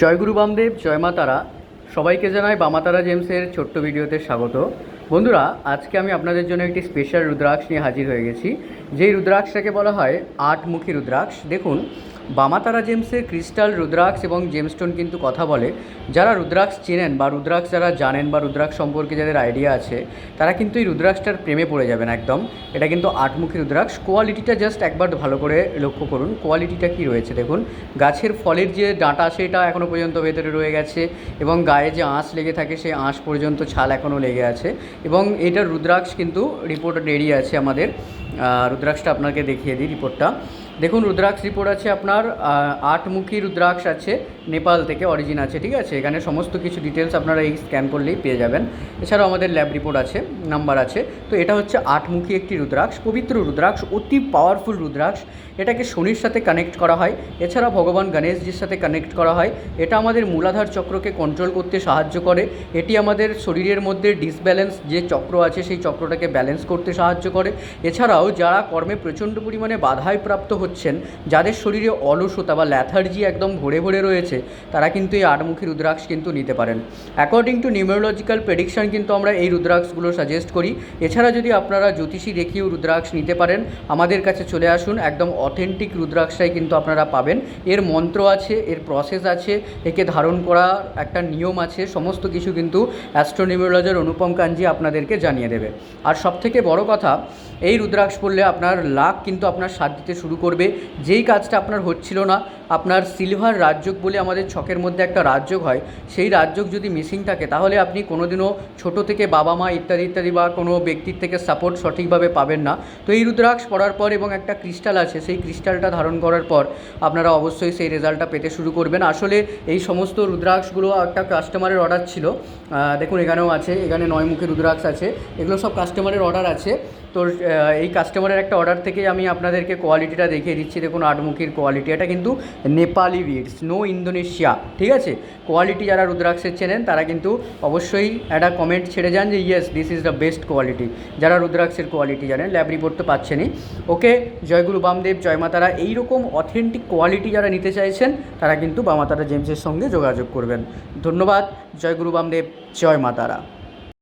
জয় গুরু বামদেব, জয় মা তারা। সবাইকে জানাই বামাতারা জেমসের ছোট্ট ভিডিওতে স্বাগত। বন্ধুরা, আজকে আমি আপনাদের জন্য একটি স্পেশাল রুদ্রাক্ষ নিয়ে হাজির হয়ে গেছি। যেই রুদ্রাক্ষটাকে বলা হয় আটমুখী রুদ্রাক্ষ। দেখুন বামাতারা জেমসের ক্রিস্টাল রুদ্রাক্ষ এবং জেমস্টোন কিন্তু কথা বলে। যারা রুদ্রাক্ষ চেনেন বা রুদ্রাক্ষ যারা জানেন বা রুদ্রাক্ষ সম্পর্কে যাদের আইডিয়া আছে, তারা কিন্তু এই রুদ্রাক্ষটার প্রেমে পড়ে যাবেন একদম। এটা কিন্তু আটমুখী রুদ্রাক্ষ। কোয়ালিটিটা জাস্ট একবার ভালো করে লক্ষ্য করুন। কোয়ালিটিটা কি রয়েছে দেখুন। গাছের ফলের যে ডাঁটা, সেটা এখনও পর্যন্ত ভেতরে রয়ে গেছে এবং গায়ে যে আঁশ লেগে থাকে, সেই আঁশ পর্যন্ত ছাল এখনও লেগে আছে এবং এটার রুদ্রাক্ষ কিন্তু রিপোর্ট রেডি আছে আমাদের। রুদ্রাক্ষটা আপনাকে দেখিয়ে দিই রিপোর্টটা দেখুন, রুদ্রাক্ষ রিপোর্ট আছে আপনার আটমুখী রুদ্রাক্ষ আছে, নেপাল থেকে অরিজিন আছে, ঠিক আছে? এখানে সমস্ত কিছু ডিটেলস আপনারা এই স্ক্যান করলেই পেয়ে যাবেন। এছাড়াও আমাদের ল্যাব রিপোর্ট আছে নাম্বার আছে। তো এটা হচ্ছে আটমুখী একটি রুদ্রাক্ষ, পবিত্র রুদ্রাক্ষ, অতি পাওয়ারফুল রুদ্রাক্ষ। এটাকে শনির সাথে কানেক্ট করা হয়। এছাড়া ভগবান গণেশজির সাথে কানেক্ট করা হয়। এটা আমাদের মূলাধার চক্রকে কন্ট্রোল করতে সাহায্য করে। এটি আমাদের শরীরের মধ্যে ডিসব্যালেন্স যে চক্র আছে, সেই চক্রটাকে ব্যালেন্স করতে সাহায্য করে। এছাড়াও যারা কর্মে প্রচণ্ড পরিমাণে বাধায় প্রাপ্ত হচ্ছেন, যাদের শরীরে অলসতা বা ল্যাথার্জি একদম ভরে ভরে রয়েছে, তারা কিন্তু এই আটমুখী রুদ্রাক্ষ কিন্তু নিতে পারেন। অ্যাকর্ডিং টু নিউমেরোলজিক্যাল প্রেডিকশন কিন্তু আমরা এই রুদ্রাক্ষগুলো সাজেস্ট করি। এছাড়া যদি আপনারা জ্যোতিষী দেখিয়েও রুদ্রাক্ষ নিতে পারেন, আমাদের কাছে চলে আসুন, একদম অথেন্টিক রুদ্রাক্ষটাই কিন্তু আপনারা পাবেন। এর মন্ত্র আছে, এর প্রসেস আছে, একে ধারণ করা একটা নিয়ম আছে, সমস্ত কিছু কিন্তু অ্যাস্ট্রোনিউমেরোলজার অনুপম কাঞ্জি আপনাদেরকে জানিয়ে দেবে। আর সবথেকে বড় কথা, এই রুদ্রাক্ষ পড়লে আপনার লাখ কিন্তু আপনার সাথ দিতে শুরু করবে। যেই কাজটা আপনার হচ্ছিল না, আপনার সিলভার রাজযোগ বলে আমাদের ছকের মধ্যে একটা রাজযোগ হয়, সেই রাজযোগ যদি মিসিং থাকে, তাহলে আপনি কোনোদিনও ছোট থেকে বাবা মা ইত্যাদি ইত্যাদি বা কোনো ব্যক্তির থেকে সাপোর্ট সঠিকভাবে পাবেন না। তো এই রুদ্রাক্ষ পড়ার পর এবং একটা ক্রিস্টাল আছে, সেই ক্রিস্টালটা ধারণ করার পর আপনারা অবশ্যই সেই রেজাল্টটা পেতে শুরু করবেন। আসলে এই সমস্ত রুদ্রাক্ষগুলো একটা কাস্টমারের অর্ডার ছিল। দেখুন এখানেও আছে, এখানে নয় মুখে রুদ্রাক্ষ আছে, এগুলো সব কাস্টমারের অর্ডার আছে। তো এই কাস্টমারের একটা অর্ডার থেকেই আমি আপনাদেরকে কোয়ালিটিটা দেখিয়ে দিচ্ছি। দেখুন, আটমুখীর কোয়ালিটি এটা কিন্তু নেপালি বিডস নো ইন্দোনেশিয়া, ঠিক আছে? কোয়ালিটি যারা রুদ্রাক্ষের চেনেন, তারা কিন্তু অবশ্যই একটা কমেন্ট ছেড়ে যান যে yes this is the best quality যারা রুদ্রাক্ষের কোয়ালিটি জানেন ল্যাব রিপোর্ট তো পাচ্ছেনই। ওকে জয়গুরু বামদেব, জয় মাতারা এইরকম অথেন্টিক কোয়ালিটি যারা নিতে চাইছেন, তারা কিন্তু বামাতারা জেমসের সঙ্গে যোগাযোগ করবেন। ধন্যবাদ, জয়গুরু বামদেব, জয় মাতারা